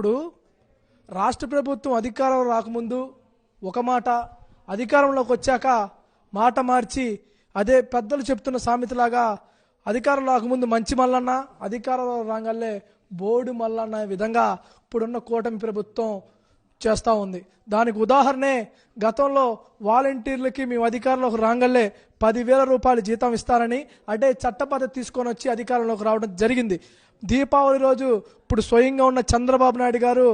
ఇప్పుడు రాష్ట్ర ప్రభుత్వం అధికారం రాకముందు ఒక మాట అధికారంలోకి వచ్చాక మాట మార్చి అదే పెద్దలు చెప్తున్న సామెతలాగా అధికారం రాకముందు మంచి మల్లన్న అధికారంలో రాగానే బోడు మల్లన్న విధంగా ఇప్పుడున్న కూటమి ప్రభుత్వం చేస్తూ ఉంది. దానికి ఉదాహరణే గతంలో వాలంటీర్లకి మేము అధికారంలోకి రాగల్లే పదివేల రూపాయలు జీతం ఇస్తారని అంటే చట్టబద్ధత తీసుకొని వచ్చి అధికారంలోకి రావడం జరిగింది. దీపావళి రోజు ఇప్పుడు స్వయంగా ఉన్న చంద్రబాబు నాయుడు గారు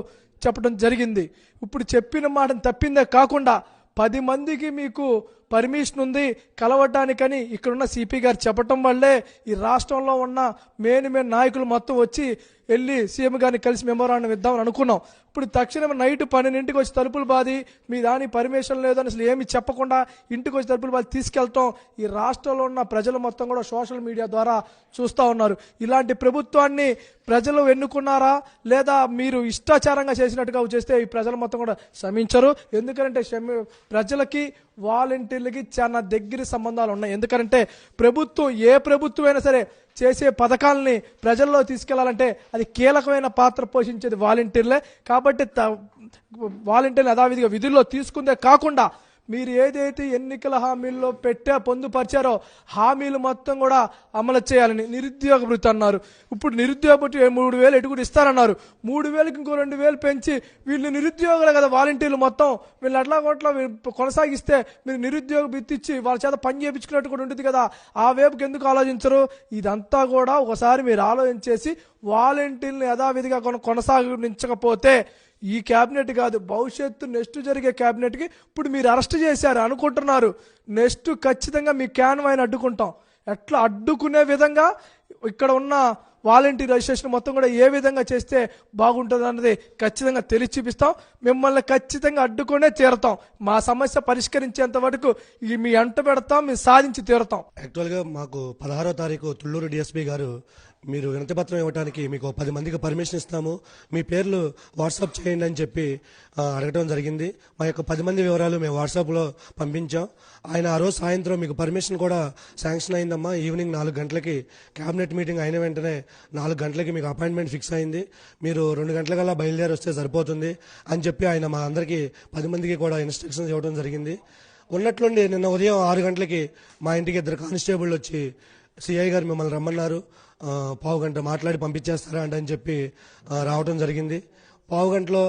చెప్పడం జరిగింది. ఇప్పుడు చెప్పిన మాట తప్పిందే కాకుండా పది మందికి మీకు పర్మిషన్ ఉంది కలవటానికని ఇక్కడున్న సిపి గారు చెప్పటం వల్లే ఈ రాష్ట్రంలో ఉన్న మెయిన్ మెయిన్ నాయకులు మొత్తం వచ్చి వెళ్ళి సీఎం గారిని కలిసి మెమోరాండం ఇద్దామని అనుకున్నాం. ఇప్పుడు తక్షణం నైట్ పన్నెండింటికి వచ్చి తలుపులు బాది మీ దాని పర్మిషన్ లేదని అసలు ఏమి చెప్పకుండా ఇంటికి వచ్చి తలుపులు బాది తీసుకెళ్తాం. ఈ రాష్ట్రంలో ఉన్న ప్రజలు మొత్తం కూడా సోషల్ మీడియా ద్వారా చూస్తూ ఉన్నారు. ఇలాంటి ప్రభుత్వాన్ని ప్రజలు ఎన్నుకున్నారా? లేదా మీరు ఇష్టాచారంగా చేసినట్టుగా చేస్తే ఈ ప్రజలు మొత్తం కూడా క్షమించరు ఎందుకంటే క్షమి ప్రజలకి వాలంటీర్లకి చాలా దగ్గర సంబంధాలు ఉన్నాయి. ఎందుకంటే ప్రభుత్వం ఏ ప్రభుత్వమైనా సరే చేసే పథకాలని ప్రజల్లో తీసుకెళ్ళాలంటే అది కీలకమైన పాత్ర పోషించేది వాలంటీర్లే. కాబట్టి త- వాలంటీర్లు యథావిధిగా విధుల్లో తీసుకుందే కాకుండా మీరు ఏదైతే ఎన్నికల హామీల్లో పెట్టా పొందుపరిచారో హామీలు మొత్తం కూడా అమలు చేయాలని నిరుద్యోగ భృతి అన్నారు. ఇప్పుడు నిరుద్యోగ భృతి మూడు వేలు ఎటుకుడు ఇస్తారన్నారు. మూడు వేలకి ఇంకో రెండు వేలు పెంచి వీళ్ళు నిరుద్యోగులు కదా వాలంటీర్లు మొత్తం. వీళ్ళు అట్లా కొట్లా కొనసాగిస్తే మీరు నిరుద్యోగ భృతి ఇచ్చి వాళ్ళ చేత పని చేయించుకున్నట్టు కూడా ఉంటుంది కదా. ఆ వేపుకి ఎందుకు ఆలోచించరు? ఇదంతా కూడా ఒకసారి మీరు ఆలోచించేసి వాలంటీర్ని యథావిధిగా కొన కొనసాగించకపోతే ఈ క్యాబినెట్ కాదు భవిష్యత్తు నెక్స్ట్ జరిగే క్యాబినెట్కి ఇప్పుడు మీరు అరెస్ట్ చేశారు అనుకుంటున్నారు. నెక్స్ట్ ఖచ్చితంగా మీ క్యాన్వాయిని అడ్డుకుంటాం. ఎట్లా అడ్డుకునే విధంగా ఇక్కడ ఉన్న వాలంటీర్ రిజిస్ట్రేషన్ మొత్తం కూడా ఏ విధంగా చేస్తే బాగుంటుంది అన్నది ఖచ్చితంగా తెలిసి చూపిస్తాం మిమ్మల్ని ఖచ్చితంగా అడ్డుకునే తీరతాం. మా సమస్య పరిష్కరించేంత వరకు ఈ మీ అంట పెడతాం మేము సాధించి తీరుతాం. యాక్చువల్గా మాకు పదహారో తారీఖు తుళ్ళూరు డిఎస్పీ గారు మీరు వినతి పత్రం ఇవ్వడానికి మీకు పది మందికి పర్మిషన్ ఇస్తాము. మీ పేర్లు వాట్సాప్ చేయండి అని చెప్పి అడగడం జరిగింది. మా యొక్క పది మంది వివరాలు మేము వాట్సాప్లో పంపించాం. ఆయన ఆ రోజు సాయంత్రం మీకు పర్మిషన్ కూడా శాంక్షన్ అయిందమ్మా. ఈవినింగ్ నాలుగు గంటలకి క్యాబినెట్ మీటింగ్ అయిన వెంటనే నాలుగు గంటలకి మీకు అపాయింట్మెంట్ ఫిక్స్ అయింది. మీరు రెండు గంటలకల్లా బయలుదేరి వస్తే సరిపోతుంది అని చెప్పి ఆయన మా అందరికీ పది మందికి కూడా ఇన్స్ట్రక్షన్స్ ఇవ్వడం జరిగింది. ఉన్నట్లుండి నిన్న ఉదయం ఆరు గంటలకి మా ఇంటికి ఇద్దరు కానిస్టేబుల్ వచ్చి సిఐ గారు మిమ్మల్ని రమ్మన్నారు. పావు గంట మాట్లాడి పంపించేస్తారా అంటే అని చెప్పి రావడం జరిగింది. పావు గంటలో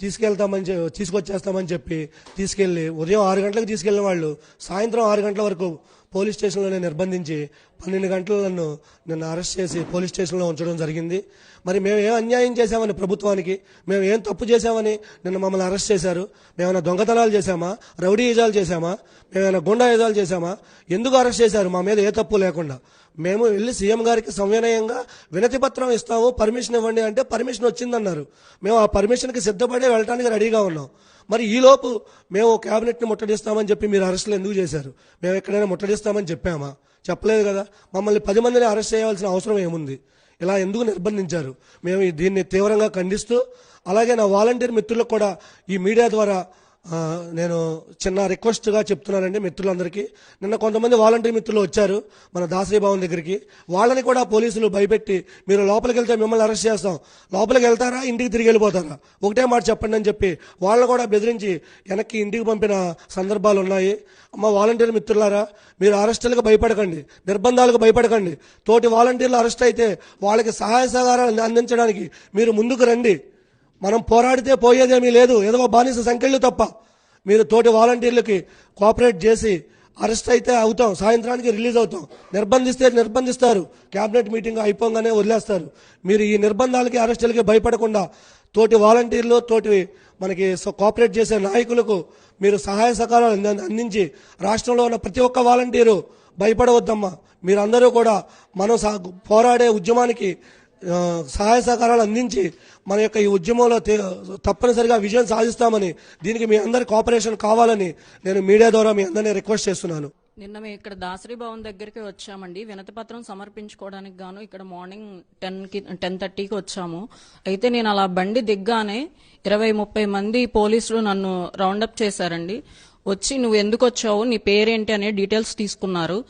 తీసుకెళ్తామని తీసుకొచ్చేస్తామని చెప్పి తీసుకెళ్ళి ఉదయం ఆరు గంటలకు తీసుకెళ్ళిన వాళ్ళు సాయంత్రం ఆరు గంటల వరకు పోలీస్ స్టేషన్లోనే నిర్బంధించి పన్నెండు గంటలు నన్ను నన్ను అరెస్ట్ చేసి పోలీస్ స్టేషన్లో ఉంచడం జరిగింది. మరి మేము ఏం అన్యాయం చేశామని ప్రభుత్వానికి మేము ఏం తప్పు చేశామని నిన్న మమ్మల్ని అరెస్ట్ చేశారు. మేమైనా దొంగతనాలు చేశామా? రౌడీ యజాలు చేశామా? మేమైనా గుండా యజాలు చేశామా? ఎందుకు అరెస్ట్ చేశారు? మా మీద ఏ తప్పు లేకుండా. మేము వెళ్ళి సీఎం గారికి సంవినయంగా వినతి పత్రం ఇస్తాము పర్మిషన్ ఇవ్వండి అంటే పర్మిషన్ వచ్చిందన్నారు. మేము ఆ పర్మిషన్కి సిద్ధపడి వెళ్ళడానికి రెడీగా ఉన్నాం. మరి ఈలోపు మేము క్యాబినెట్ని ముట్టడిస్తామని చెప్పి మీరు అరెస్టులు ఎందుకు చేశారు? మేము ఎక్కడైనా ముట్టడిస్తామని చెప్పామా? చెప్పలేదు కదా. మమ్మల్ని పది మందిని అరెస్ట్ చేయాల్సిన అవసరం ఏముంది? ఇలా ఎందుకు నిర్బంధించారు? మేము దీన్ని తీవ్రంగా ఖండిస్తూ అలాగే నా వాలంటీర్ మిత్రులకు కూడా ఈ మీడియా ద్వారా నేను చిన్న రిక్వెస్ట్గా చెప్తున్నానండి మిత్రులందరికీ. నిన్న కొంతమంది వాలంటీర్ మిత్రులు వచ్చారు మన దాసరి భవన్ దగ్గరికి. వాళ్ళని కూడా పోలీసులు భయపెట్టి మీరు లోపలికి వెళ్తే మిమ్మల్ని అరెస్ట్ చేస్తాం. లోపలికి వెళ్తారా? ఇంటికి తిరిగి వెళ్ళిపోతారా? ఒకటే మాట చెప్పండి అని చెప్పి వాళ్ళని కూడా బెదిరించి వెనక్కి ఇంటికి పంపిన సందర్భాలు ఉన్నాయి. అమ్మ వాలంటీర్ మిత్రులారా మీరు అరెస్టులకు భయపడకండి. నిర్బంధాలకు భయపడకండి. తోటి వాలంటీర్లు అరెస్ట్ అయితే వాళ్ళకి సహాయ సహకారాలు అందించడానికి మీరు ముందుకు రండి. మనం పోరాడితే పోయేదేమీ లేదు. ఏదో బానిస సంఖ్యలు తప్ప. మీరు తోటి వాలంటీర్లకి కోఆపరేట్ చేసి అరెస్ట్ అయితే అవుతాం. సాయంత్రానికి రిలీజ్ అవుతాం. నిర్బంధిస్తే నిర్బంధిస్తారు. క్యాబినెట్ మీటింగ్ అయిపోగానే వదిలేస్తారు. మీరు ఈ నిర్బంధాలకి అరెస్టులకి భయపడకుండా తోటి వాలంటీర్లు తోటి మనకి కోఆపరేట్ చేసే నాయకులకు మీరు సహాయ సహకారాలు అంద- అందించి రాష్ట్రంలో ఉన్న ప్రతి ఒక్క వాలంటీరు భయపడవద్దమ్మా. మీరందరూ కూడా మనం సా- పోరాడే ఉద్యమానికి సహాయ సహకారాలు అందించి మన యొక్క ఈ ఉద్యమంలో తప్పనిసరిగా విజయం సాధిస్తామని దీనికి మీ అందరి కోఆపరేషన్ కావాలని నేను మీడియా ద్వారా మీ అందరినీ రిక్వెస్ట్ చేస్తున్నాను. నిన్న మేము ఇక్కడ దాసరి భవన్ దగ్గరికి వచ్చామండి. వినతి పత్రం సమర్పించుకోవడానికి గాను ఇక్కడ మార్నింగ్ టెన్కి టెన్ థర్టీకి వచ్చాము. అయితే నేను అలా బండి దిగ్గానే ఇరవై ముప్పై మంది పోలీసులు నన్ను రౌండప్ చేశారండి. వచ్చి నువ్వు ఎందుకు వచ్చావు? నీ పేరేంటి? అనే డీటెయిల్స్ తీసుకున్నారు.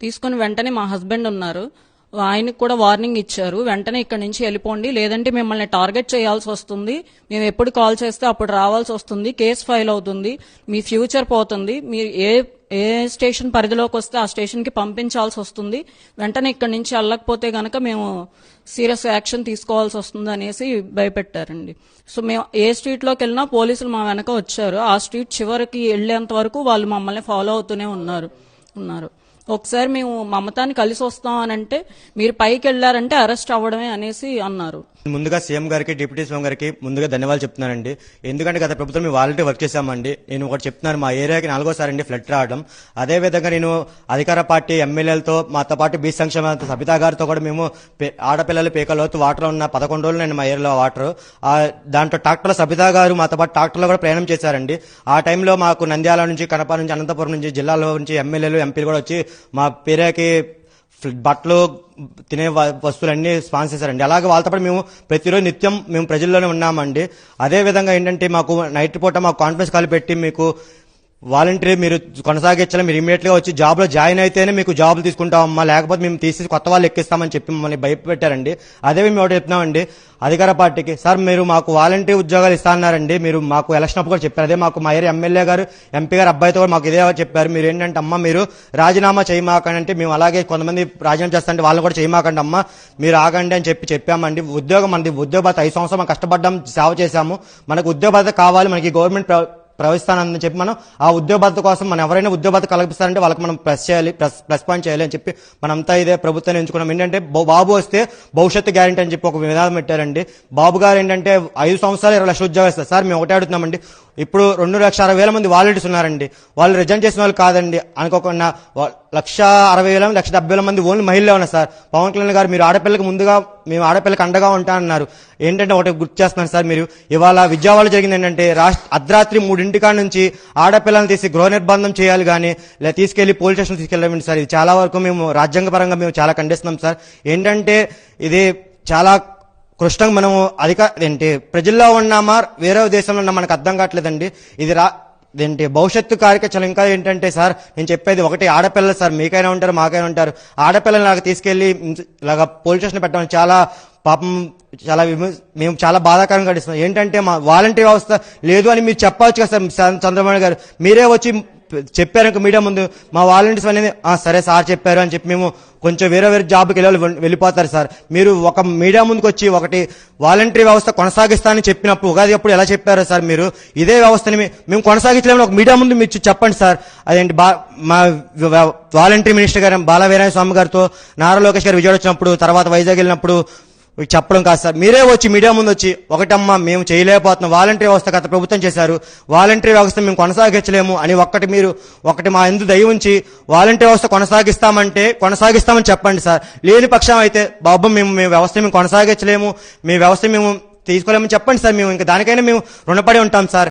తీసుకుని వెంటనే మా హస్బెండ్ ఉన్నారు. ఆయనకు కూడా వార్నింగ్ ఇచ్చారు. వెంటనే ఇక్కడి నుంచి వెళ్ళిపోండి. లేదంటే మిమ్మల్ని టార్గెట్ చేయాల్సి వస్తుంది. మేము ఎప్పుడు కాల్ చేస్తే అప్పుడు రావాల్సి వస్తుంది. కేసు ఫైల్ అవుతుంది. మీ ఫ్యూచర్ పోతుంది. మీరు ఏ ఏ స్టేషన్ పరిధిలోకి వస్తే ఆ స్టేషన్కి పంపించాల్సి వస్తుంది. వెంటనే ఇక్కడి నుంచి వెళ్ళకపోతే గనక మేము సీరియస్ యాక్షన్ తీసుకోవాల్సి వస్తుంది అనేసి భయపెట్టారండి. సో మేము ఏ స్ట్రీట్లోకి వెళ్ళినా పోలీసులు మా వెనక వచ్చారు. ఆ స్ట్రీట్ చివరికి వెళ్ళేంత వరకు వాళ్ళు మమ్మల్ని ఫాలో అవుతూనే ఉన్నారు ఉన్నారు. ఒకసారి మేము మమతాని కలిసి వస్తాం అని అంటే మీరు పైకి వెళ్ళారంటే అరెస్ట్ అవ్వడమే అనేసి అన్నారు. ముందుగా సీఎం గారికి డిప్యూటీ సీఎం గారికి ముందుగా ధన్యవాదాలు చెప్తున్నానండి. ఎందుకంటే గత ప్రభుత్వం మేము వాలంటీర్ వర్క్ చేశామండి. నేను ఒకటి చెప్తున్నాను మా ఏరియాకి నాలుగోసారి అండి ఫ్లడ్ రావడం. అదే విధంగా నేను అధికార పార్టీ ఎమ్మెల్యేలతో మాతో పాటు బీ సంక్షేమ సబితా గారితో కూడా మేము పే- ఆడపిల్లలు పేకలోతు వాటర్ ఉన్న పదకొండు రోజులు నేను మా ఏరియాలో వాటర్. దాంట్లో ట్రాక్టర్లో సబితా గారు మాతో పాటు ట్రాక్టర్లో కూడా ప్రయాణం చేశారండి. ఆ టైంలో మాకు నంద్యాల నుంచి కడప నుంచి అనంతపురం నుంచి జిల్లాలో నుంచి ఎమ్మెల్యేలు ఎంపీలు కూడా వచ్చి మా పేరాకి బట్టలు తినే వ- వస్తువులన్నీ స్పాన్సర్ చేశారండి. అలాగే వాళ్ళతో పాటు మేము ప్రతిరోజు నిత్యం మేము ప్రజల్లోనే ఉన్నామండి. అదే విధంగా ఏంటంటే మాకు నైట్ పూట మాకు కాన్ఫరెన్స్ కాల్ పెట్టి మీకు వాలంటీర్ మీరు కొనసాగించాలి మీరు ఇమీడియట్గా వచ్చి జాబ్లో జాయిన్ అయితేనే మీకు జాబ్ తీసుకుంటామమ్మా. లేకపోతే మేము తీసి కొత్త వాళ్ళు ఎక్కిస్తామని చెప్పి మమ్మల్ని భయపెట్టారండి. అదే మేము ఒకటి చెప్తున్నామండి. అధికార పార్టీకి సార్ మీరు మాకు వాలంటీర్ ఉద్యోగాలు ఇస్తా అన్నారండి. మీరు మాకు ఎలక్షన్ అప్పుడు కూడా చెప్పారు. అదే మాకు మా ఏరియా ఎమ్మెల్యే గారు ఎంపీ గారు అబ్బాయితో కూడా మాకు ఇదే చెప్పారు. మీరు ఏంటంటే అమ్మ మీరు రాజీనామా చేయమాకండి అంటే మేము అలాగే కొంతమంది రాజీనామా చేస్తాంటే వాళ్ళని కూడా చేయమాకండి అమ్మా. మీరు ఆగండి అని చెప్పి చెప్పామండి. ఉద్యోగం మనది ఉద్యోగ భద్రత ఐదు సంవత్సరం కష్టపడ్డాం సేవ చేశాము. మనకు ఉద్యోగ భద్రత కావాలి. మనకి గవర్నమెంట్ ప్ర- ప్రవహిస్తానని చెప్పి మనం ఆ ఉద్యోగ కోసం మనం ఎవరైనా ఉద్యోగ కల్పిస్తారంటే వాళ్ళకి మనం ప్రెస్ చేయాలి ప్లస్ పాయింట్ చేయాలి అని చెప్పి మనంతా ఇదే ప్రభుత్వాన్ని ఎంచుకున్నాం. ఏంటంటే బాబు వస్తే భవిష్యత్తు గ్యారంటీ అని చెప్పి ఒక విధానం పెట్టారండి. బాబు గారు ఏంటంటే ఐదు సంవత్సరాలు ఇరవై లక్షలు ఉద్యోగం ఇస్తారు సార్ మేము ఒకటే అడుగుతున్నామండి. ఇప్పుడు రెండు లక్ష అరవై వేల మంది వాలంటీర్స్ ఉన్నారండి. వాళ్ళు రిజైన్ చేసిన వాళ్ళు కాదండి. అనుకోకుండా లక్ష అరవై వేల లక్ష డెబ్బై వేల మంది ఓన్లీ మహిళలే ఉన్నారు సార్. పవన్ కళ్యాణ్ గారు మీరు ఆడపిల్లకి ముందుగా మేము ఆడపిల్లకి అండగా ఉంటానన్నారు ఏంటంటే ఒకటి గుర్తు చేస్తున్నాను సార్ మీరు. ఇవాళ విజయవాడలో జరిగింది ఏంటంటే రాష్ట్ర అర్ధరాత్రి మూడింటికాడ నుంచి ఆడపిల్లలను తీసి గృహ నిర్బంధం చేయాలి కానీ లేదా తీసుకెళ్ళి పోలీస్ స్టేషన్ తీసుకెళ్ళమండి సార్. ఇది చాలా వరకు మేము రాజ్యాంగపరంగా మేము చాలా ఖండిస్తున్నాం సార్. ఏంటంటే ఇది చాలా కృష్ణంగా మనము అధిక ఏంటి ప్రజల్లో ఉన్నామా వేరే దేశంలో ఉన్నా మనకు అర్థం కావట్లేదండి. ఇది రా ఏంటి భవిష్యత్తు కార్యక్రమాలు ఇంకా ఏంటంటే సార్ నేను చెప్పేది ఒకటి ఆడపిల్లలు సార్ మీకైనా ఉంటారు మాకైనా ఉంటారు. ఆడపిల్లలు నాకు తీసుకెళ్ళి ఇలాగ పోలీస్ స్టేషన్ పెట్టడం చాలా పాపం చాలా మేము చాలా బాధాకరంగా గడిస్తున్నాం. ఏంటంటే మా వాలంటీర్ వ్యవస్థ లేదు అని మీరు చెప్పవచ్చు కదా సార్ చంద్రబాబు గారు. మీరే వచ్చి చెప్పారు మీడియా ముందు. మా వాలంటీర్స్ అనేది సరే సార్ చెప్పారు అని చెప్పి మేము కొంచెం వేరే వేరే జాబ్కి వెళ్ళి వెళ్ళిపోతారు సార్. మీరు ఒక మీడియా ముందుకు వచ్చి ఒకటి వాలంటీర్ వ్యవస్థ కొనసాగిస్తానని చెప్పినప్పుడు ఉగాది అప్పుడు ఎలా చెప్పారు సార్ మీరు? ఇదే వ్యవస్థని మేము కొనసాగించలేమని ఒక మీడియా ముందు మీరు చెప్పండి సార్. అదేంటి బా మా వాలంటీర్ మినిస్టర్ గారు బాలవీరాయ స్వామి గారితో నారా లోకేష్ గారు విజయవాడ వచ్చినప్పుడు తర్వాత వైజాగ్ వెళ్ళినప్పుడు చెప్పడం కాదు సార్ మీరే వచ్చి మీడియా ముందు వచ్చి ఒకటమ్మా మేము చేయలేకపోతున్నాం వాలంటీర్ వ్యవస్థ గత ప్రభుత్వం చేశారు వాలంటీర్ వ్యవస్థ మేము కొనసాగించలేము అని ఒక్కటి మీరు ఒకటి మా ఎందు దయ ఉంచి వాలంటీర్ వ్యవస్థ కొనసాగిస్తామంటే కొనసాగిస్తామని చెప్పండి సార్. లేని పక్షం అయితే బాబు మేము మేము వ్యవస్థ మేము కొనసాగించలేము మీ వ్యవస్థ మేము తీసుకోలేమని చెప్పండి సార్. మేము ఇంకా దానికైనా మేము రుణపడి ఉంటాం సార్.